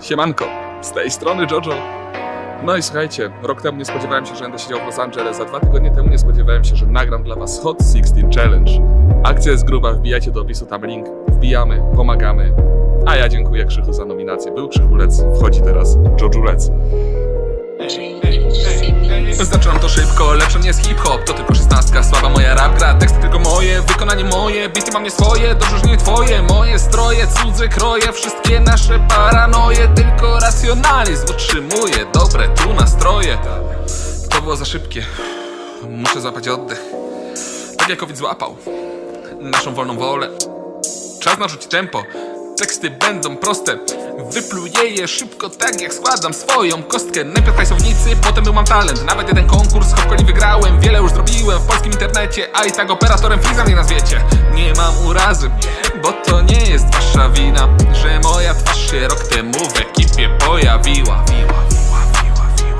Siemanko, z tej strony Jojo. No i słuchajcie, rok temu nie spodziewałem się, że będę siedział w Los Angeles, a dwa tygodnie temu nie spodziewałem się, że nagram dla was Hot 16 Challenge. Akcja jest gruba, wbijajcie do opisu tam link, wbijamy, pomagamy. A ja dziękuję Krzychu za nominację. Był Krzychulec, wchodzi teraz Jojulec. Zaczynam to szybko, lepsze nie jest hip-hop. To tylko szesnastka, słaba moja rap gra. Teksty tylko moje, wykonanie moje. Bity mam nie swoje, dobrze, że nie twoje. Moje stroje, cudze kroje. Wszystkie nasze paranoje. Tylko racjonalizm utrzymuje Dobre tu nastroje. To było za szybkie. Muszę złapać oddech. Tak jak COVID złapał Naszą wolną wolę. Czas narzucić tempo. Teksty będą proste Wypluję je szybko, tak jak składam swoją kostkę. Najpierw hajsownicy, potem był mam talent. Nawet jeden konkurs, chowko nie wygrałem. Wiele już zrobiłem w polskim internecie A i tak operatorem Fiza mnie nazwiecie. Nie mam urazy, bo to nie jest wasza wina Że moja twarz się rok temu w ekipie pojawiła.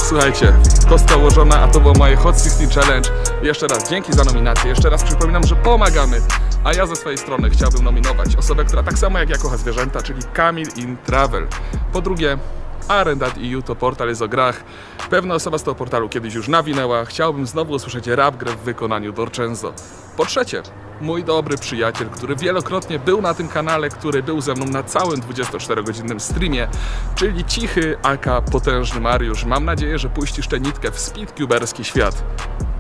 Słuchajcie, kostka ułożona, a to było moje Hot 16 Challenge. Jeszcze raz dzięki za nominację, jeszcze raz przypominam, że pomagamy. A ja ze swojej strony chciałbym nominować osobę, która tak samo jak ja kocha zwierzęta, czyli Kamil in Travel. Po drugie, Arendat.eu to portal jest o grach. Pewna osoba z tego portalu kiedyś już nawinęła. Chciałbym znowu usłyszeć rap grę w wykonaniu Dorczenzo. Po trzecie, mój dobry przyjaciel, który wielokrotnie był na tym kanale, który był ze mną na całym 24-godzinnym streamie, czyli cichy, aka potężny Mariusz. Mam nadzieję, że puścisz tę nitkę w speedcuberski świat.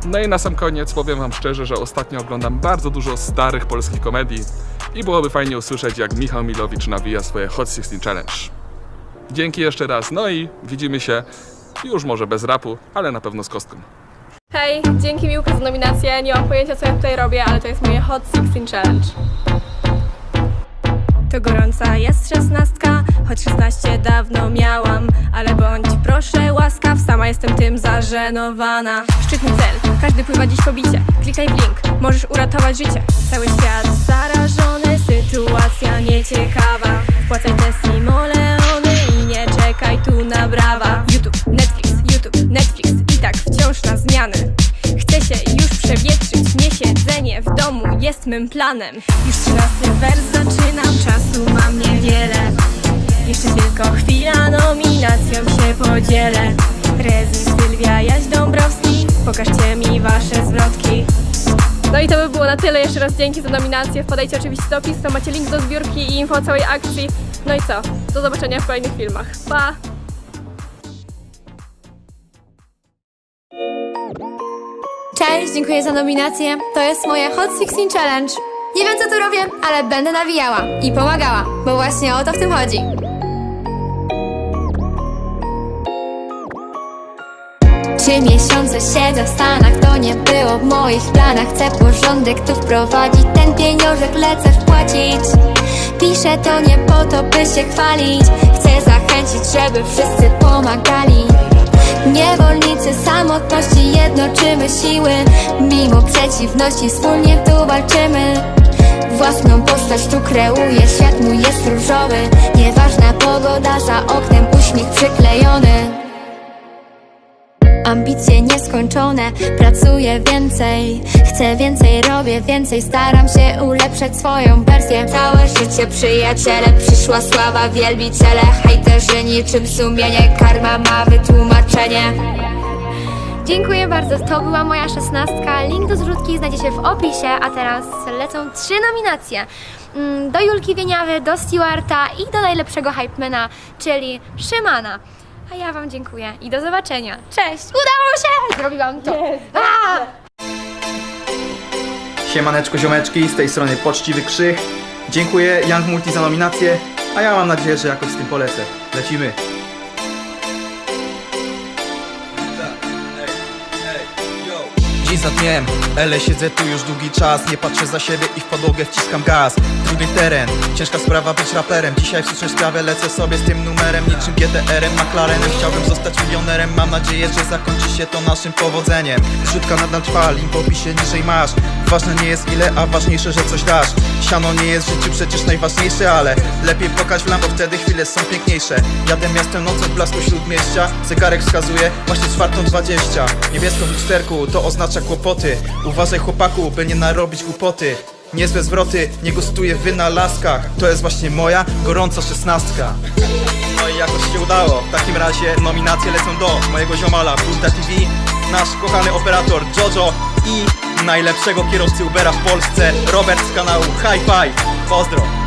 No i na sam koniec powiem wam szczerze, że ostatnio oglądam bardzo dużo starych polskich komedii i byłoby fajnie usłyszeć, jak Michał Milowicz nawija swoje Hot 16 Challenge. Dzięki jeszcze raz, no i widzimy się już może bez rapu, ale na pewno z kostką. Hej, dzięki Miłku za nominację. Nie mam pojęcia co ja tutaj robię, ale to jest moje Hot 16 Challenge. To gorąca jest szesnastka, choć 16 dawno miałam. Ale bądź proszę łaskaw, sama jestem tym zażenowana. Szczytny cel, każdy pływa dziś po bicie. Klikaj w link, możesz uratować życie. Cały świat zarażony, sytuacja nieciekawa. Wpłacaj te simoleony i domu jest mym planem Już trzynasty wers zaczynam, czasu mam niewiele Jeszcze tylko chwila, nominacją się podzielę Rezi, Sylwia, Jaś Dąbrowski, pokażcie mi wasze zwrotki No i to by było na tyle. Jeszcze raz dzięki za nominację. Wpadajcie oczywiście do opisu, tam macie link do zbiórki i info o całej akcji. No i co? Do zobaczenia w kolejnych filmach. Pa! Cześć, dziękuję za nominację. To jest moja Hot 16 Challenge. Nie wiem co tu robię, ale będę nawijała i pomagała, bo właśnie o to w tym chodzi. Trzy miesiące siedzę w Stanach, to nie było w moich planach Chcę porządek tu wprowadzić, ten pieniążek lecę wpłacić Piszę to nie po to, by się chwalić Chcę zachęcić, żeby wszyscy pomagali Niewolnicy samotności jednoczymy siły. Mimo przeciwności wspólnie tu walczymy. Własną postać tu kreuję, świat mój jest różowy. Nieważna pogoda, za oknem uśmiech przyklejony Ambicje nieskończone, pracuję więcej Chcę więcej, robię więcej Staram się ulepszać swoją wersję Całe życie przyjaciele Przyszła sława, wielbiciele Hejterzy niczym sumienie Karma ma wytłumaczenie Dziękuję bardzo, to była moja szesnastka. Link do zrzutki znajdziecie w opisie, a teraz lecą trzy nominacje. Mm, Do Julki Wieniawy, do Stewarta i do najlepszego hypemana, czyli Szymana. A ja Wam dziękuję i do zobaczenia. Cześć! Udało się! Zrobiłam to! A! Siemaneczko ziomeczki, z tej strony Poczciwy Krzych. Dziękuję Young Multi za nominację, a ja mam nadzieję, że jakoś z tym polecę. Lecimy. Dzień za dniem, ele siedzę tu już długi czas Nie patrzę za siebie i w podłogę wciskam gaz. Trudny teren, ciężka sprawa być raperem. Dzisiaj w słusznej sprawie lecę sobie z tym numerem. Niczym GTR-em, McLarenem Chciałbym zostać milionerem. Mam nadzieję, że zakończy się to naszym powodzeniem. Zrzutka nadal trwa, link w opisie niżej masz Ważne nie jest ile, a ważniejsze, że coś dasz. Siano nie jest w życiu przecież najważniejsze, ale Lepiej pokaż w lampo, wtedy chwile są piękniejsze. Jadę miastem nocą w blasku śródmieścia. Zegarek wskazuje właśnie czwartą dwadzieścia. Niebiesko w lusterku, to oznacza kłopoty. Uważaj chłopaku, by nie narobić głupoty. Niezłe zwroty, nie gustuję w wynalazkach To jest właśnie moja gorąca szesnastka. No i jakoś się udało. W takim razie nominacje lecą do mojego ziomala Bunta TV, nasz kochany operator Jojo i najlepszego kierowcy Ubera w Polsce, Robert z kanału High Five. Pozdro!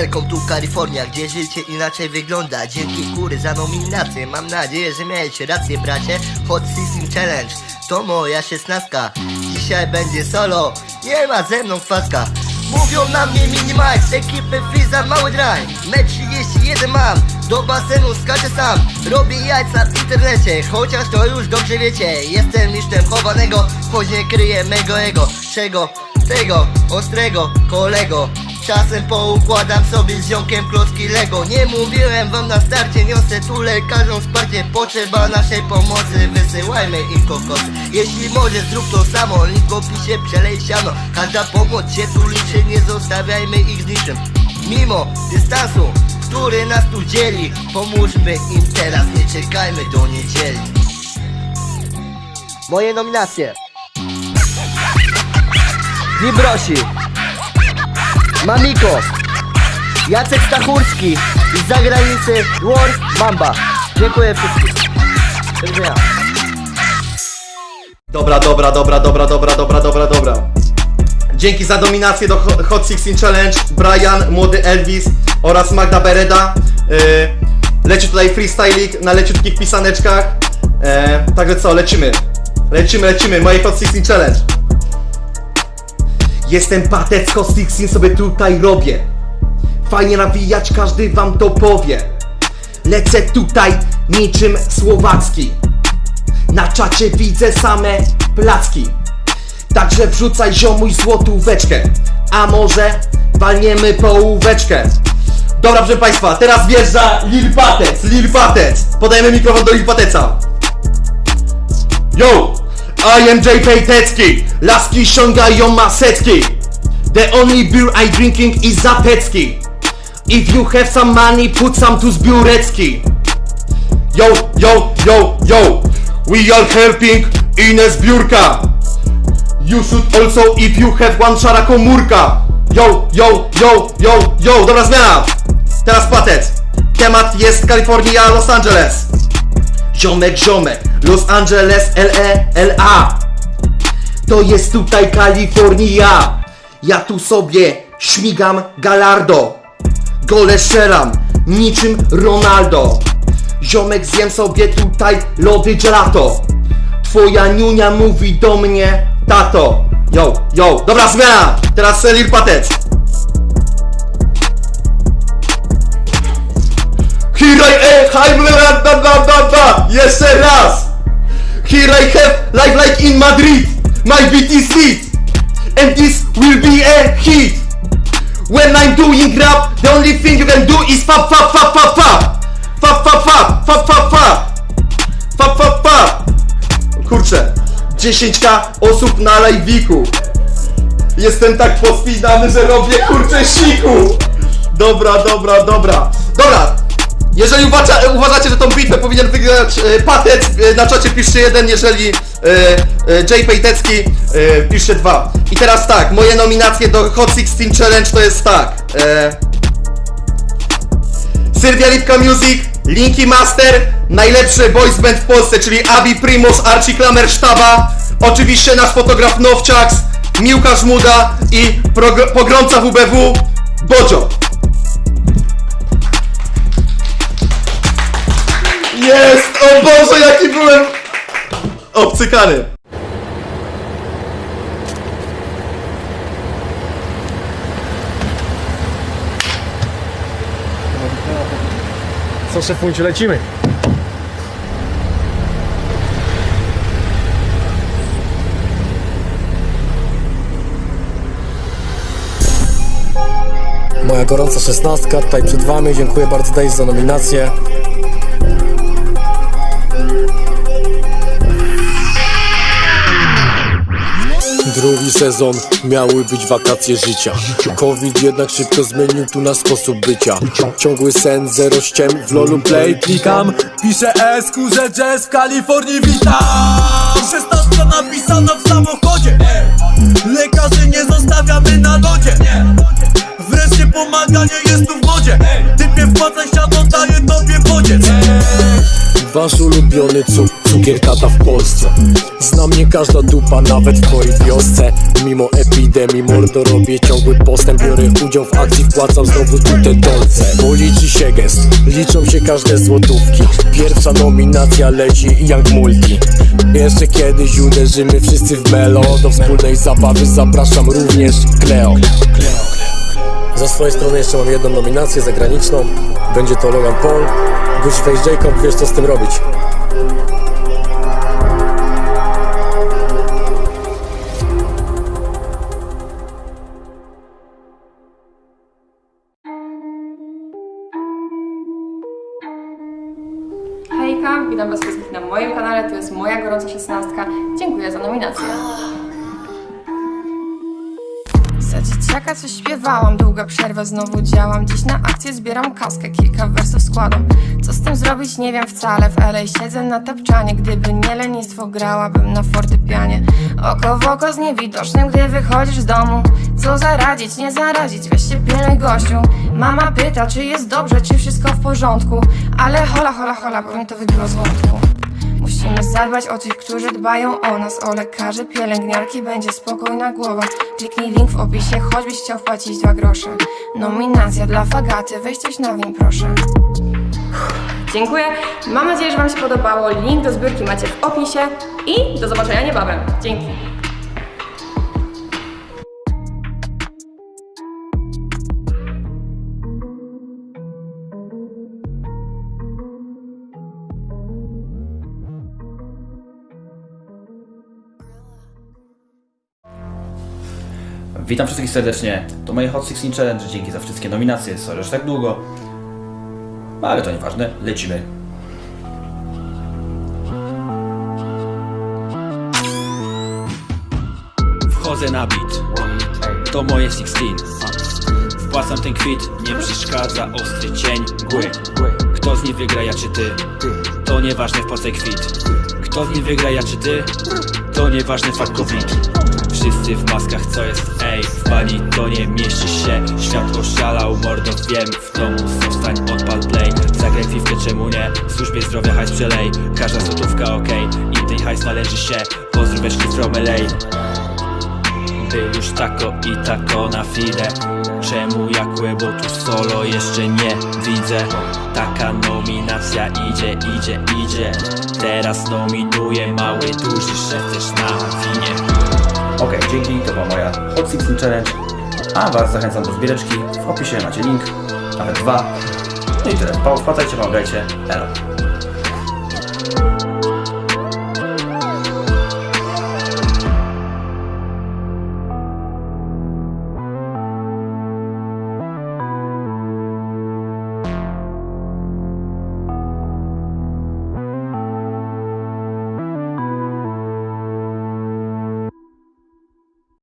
Welcome to California, gdzie życie inaczej wygląda. Dzięki góry za nominację. Mam nadzieję, że miałeś rację bracie. Hot 16 Challenge To moja szesnastka. Dzisiaj będzie solo. Nie ma ze mną kwaska. Mówią na mnie minimax Ekipy Freeza mały drań Mecz 31 mam. Do basenu skaczę sam. Robię jajca w internecie Chociaż to już dobrze wiecie. Jestem mistrzem chowanego Choć nie kryję mego ego. Czego? Tego ostrego kolego Czasem poukładam sobie z ziomkiem klocki Lego. Nie mówiłem wam na starcie, niosę tu lekarzom wsparcie. Potrzeba naszej pomocy, wysyłajmy im kokos Jeśli możesz zrób to samo, link w opisie przelej siano. Każda pomoc się tu liczy, nie zostawiajmy ich z niczym. Mimo dystansu, który nas tu dzieli Pomóżmy im teraz, nie czekajmy do niedzieli. Moje nominacje. Wibrosi Mamiko Jacek Stachurski z zagranicy War Mamba Dziękuję wszystkim Do. Dobra, dobra, dobra, dobra, dobra, dobra, dobra, dobra. Dzięki za dominację do Ho- Hot 16 Challenge Brian, młody Elvis oraz Magda Bereda. Yy, leci tutaj freestyling na leciutkich pisaneczkach. Yy, także co, lecimy. Lecimy, lecimy, moje Hot 16 Challenge. Jestem patec, Hot 16 sobie tutaj robię. Fajnie nawijać, każdy wam to powie. Lecę tutaj niczym słowacki. Na czacie widzę same placki Także wrzucaj ziomuj złotóweczkę A może walniemy połóweczkę Dobra proszę państwa, teraz wjeżdża Lil Patec, Lil Patec Podajemy mikrofon do Lil Pateca Yo! I am J. Pejtecki Laski ściągają maseczki The only beer I drinking is Zatecki If you have some money, put some to zbiórecki Yo, yo, yo, yo. We are helping Ines Biurka. You should also if you have one szara komórka Yo, yo, yo, yo, yo. Dobra zmiana. Teraz patec Temat jest Kalifornia, Los Angeles. Ziomek, ziomek Los Angeles, LE, LA To jest tutaj Kalifornia. Ja tu sobie śmigam Galardo. Gole szeram Niczym Ronaldo. Ziomek zjem sobie tutaj lody gelato. Twoja niunia mówi do mnie Tato. Yo, yo, dobra zmiana. Teraz Lil Patec. Here I am, hi, bla, bla, bla, bla, bla. Jeszcze raz Here I have life like in Madrid. My beat is lit. And this will be a hit. When I'm doing rap The only thing you can do is fa fa fa fa fa. Fa fa fa fa fa fa. Fa fa fa. Kurczę 10k osób na live'iku. Jestem tak pospinany, że robię kurczę siku. Dobra, dobra, dobra. Dobra jeżeli uważa, uważacie, że tą bitwę powinien wygrać e, Patec, e, na czacie piszcie jeden, jeżeli e, e, Pejtecki e, piszcie dwa. I teraz tak, moje nominacje do Hot 16 Challenge to jest tak. E, Sylwia Lipka Music, Linky Master, najlepszy boys band w Polsce, czyli Abi Primus, Archie Klamer Sztaba, oczywiście nasz fotograf Nowciaks, Miłka Żmuda i progr- pogromca WBW, Bodzio. Jest! O Boże, jaki byłem obcykany! Co szefuncie, lecimy. Moja gorąca szesnastka tutaj przed wami. Dziękuję bardzo Dave za nominację. Drugi sezon miały być wakacje życia. Covid jednak szybko zmienił tu nasz sposób bycia. Ciągły sen, zero ściem, w lolu play klikam. Piszę S, kurze jazz w Kalifornii witam. Szesnastka napisana w samochodzie. Lekarzy nie zostawiamy na lodzie. Wreszcie pomaganie jest tu w modzie. Typie wpłacaj siano, daję tobie bodziec. Wasz ulubiony cuk, cukier tata w Polsce. Zna mnie każda dupa, nawet w twojej wiosce. Mimo epidemii mordo robię ciągły postęp. Biorę udział w akcji, wpłacam znowu tu te dolce. Bo liczy się gest, liczą się każde złotówki. Pierwsza nominacja leci jak multi. Jeszcze kiedyś uderzymy wszyscy w melo. Do wspólnej zabawy zapraszam również Cleo. Za swojej strony jeszcze mam jedną nominację zagraniczną. Będzie to Logan Paul. Gucci Face Jacob, wiesz co z tym robić. Moim kanale, to jest moja gorąca szesnastka. Dziękuję za nominację. Za dzieciaka coś śpiewałam, długa przerwa, znowu działam. Dziś na akcję zbieram kaskę, kilka wersów składam. Co z tym zrobić nie wiem wcale, w LA siedzę na tapczanie Gdyby nie lenistwo grałabym na fortepianie. Oko w oko z niewidocznym, gdy wychodzisz z domu. Co zaradzić, nie zarazić, weź się pilnuj gościu. Mama pyta, czy jest dobrze, czy wszystko w porządku. Ale hola, hola, hola, bo to wybiło z wątku Musimy zadbać o tych, którzy dbają o nas O lekarzy, pielęgniarki, będzie spokojna głowa Kliknij link w opisie, choćbyś chciał wpłacić dwa grosze Nominacja dla Fagaty, weź coś na nim proszę Dziękuję. Mam nadzieję, że Wam się podobało. Link do zbiórki macie w opisie i do zobaczenia niebawem. Dzięki. Witam wszystkich serdecznie. To moje Hot 16 Challenge. Dzięki za wszystkie nominacje. Sorry, że tak długo. Ale to nieważne. Lecimy. Wchodzę na beat. To moje 16. Wpłacam ten kwit. Nie przeszkadza ostry cień mgły. Kto z nich wygra, ja czy ty? To nieważne, wpłacaj kwit. Kto z nich wygra, ja czy ty? To nieważne, COVID. Wszyscy w maskach, co jest ej W bani to nie mieści się. Świat oszalał, mordo wiem W domu zostań, odpal play. Zagraj piwkę, czemu nie? W służbie zdrowia hajs przelej. Każda złotówka okej Im ten hajs należy się. Pozdróweczki from LA Był już tako i tako na fide Czemu jak bo tu solo jeszcze nie widzę? Taka nominacja idzie, idzie, idzie Teraz nominuję mały, duży szef też na winie Ok, dzięki, to była moja Hot 16 Challenge. A Was zachęcam do zbiereczki. W opisie macie link, nawet dwa. No i tyle. Wpłacajcie, pomagajcie. Elo.